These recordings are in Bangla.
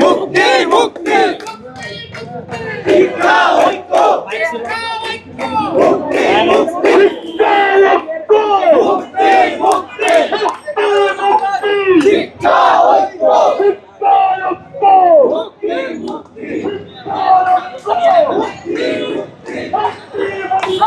মুক্তি মুক্তি ছাত্র সংসদ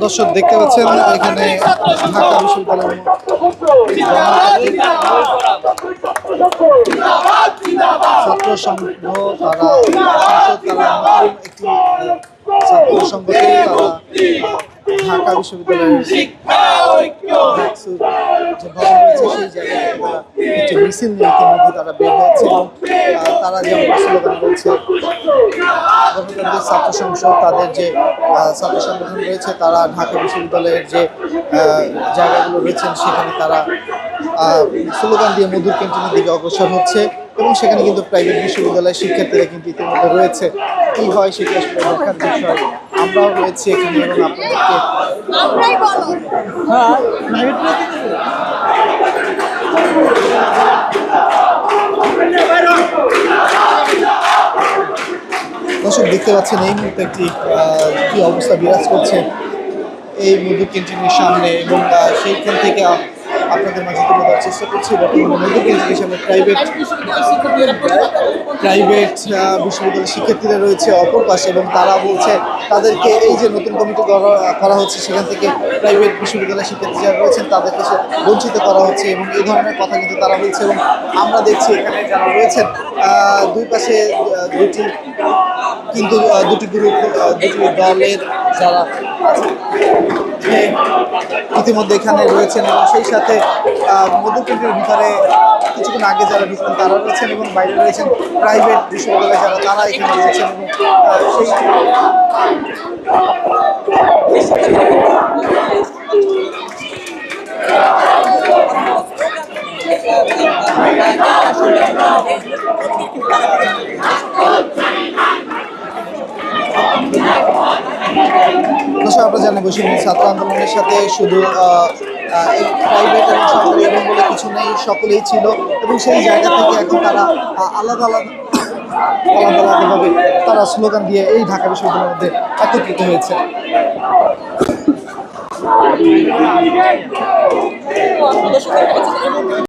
দর্শক দেখতে পাচ্ছেন এখানে ঢাকা বিশ্ববিদ্যালয়ের ছাত্র সংঘ তারা ছাত্র ঢাকা বিশ্ববিদ্যালয়ের যে ভবন রয়েছে সেই জায়গায় তারা একটি মিছিল নিয়ে ইতিমধ্যে তারা বের হয়েছে এবং তারা যেমন স্লোগান বলছে ছাত্র সংসদ তাদের যে ছাত্র সংগঠন রয়েছে তারা ঢাকা বিশ্ববিদ্যালয়ের যে জায়গাগুলো রয়েছেন সেখানে তারা স্লোগান দিয়ে মধুর ক্যান্টিনের দিকে অগ্রসর হচ্ছে। এবং সেখানে কিন্তু প্রাইভেট বিশ্ববিদ্যালয়ের শিক্ষার্থীরা কিন্তু ইতিমধ্যে রয়েছে। কি হয় সেটি আসলে দেখার বিষয়। আমরাও রয়েছি এখানে এবং আপনাদেরকে আমরাই দর্শক দেখতে পাচ্ছেন এই মুহূর্তে একটি কি অবস্থা বিরাজ করছে। এই মধু ক্যান্টিনের সামনে এবং সেইখান থেকে আপনাদের মাঝে তুলে দেওয়ার চেষ্টা করছি। বর্তমানে সামনে প্রাইভেট প্রাইভেট বিশ্ববিদ্যালয়ের শিক্ষার্থীরা রয়েছে অপর পাশে এবং তারা বলছে তাদেরকে এই যে নতুন কমিটি করা- হচ্ছে, সেখান থেকে প্রাইভেট বিশ্ববিদ্যালয়ের শিক্ষার্থী যারা রয়েছেন, তাদেরকে সে বঞ্চিত করা হচ্ছে এবং এই ধরনের কথা কিন্তু তারা বলছে এবং আমরা দেখছি এখানে যারা রয়েছেন দুই পাশে দুটি, কিন্তু দুটি গ্রুপ দুটি দলের যারা যে ইতিমধ্যে এখানে রয়েছেন এবং সেই সাথে মধুকেন্দ্রের ভিতরে কিছুক্ষণ আগে যারা ঢুকছেন তারা রয়েছেন এবং বাইরে রয়েছেন প্রাইভেট বিশ্ববিদ্যালয়ে যারা, তারা এখানে রয়েছেন এবং সেই দর্শক আমরা জানি বৈষম্য ছাত্র আন্দোলনের সাথে শুধু প্রাইভেট এবং সরকারি এবং বলে কিছু নেই, সকলেই ছিল এবং সেই জায়গা থেকে এখন তারা আলাদা আলাদা আলাদা আলাদাভাবে তারা স্লোগান দিয়ে এই ঢাকা বিশ্ববিদ্যালয়ের মধ্যে একত্রিত হয়েছে।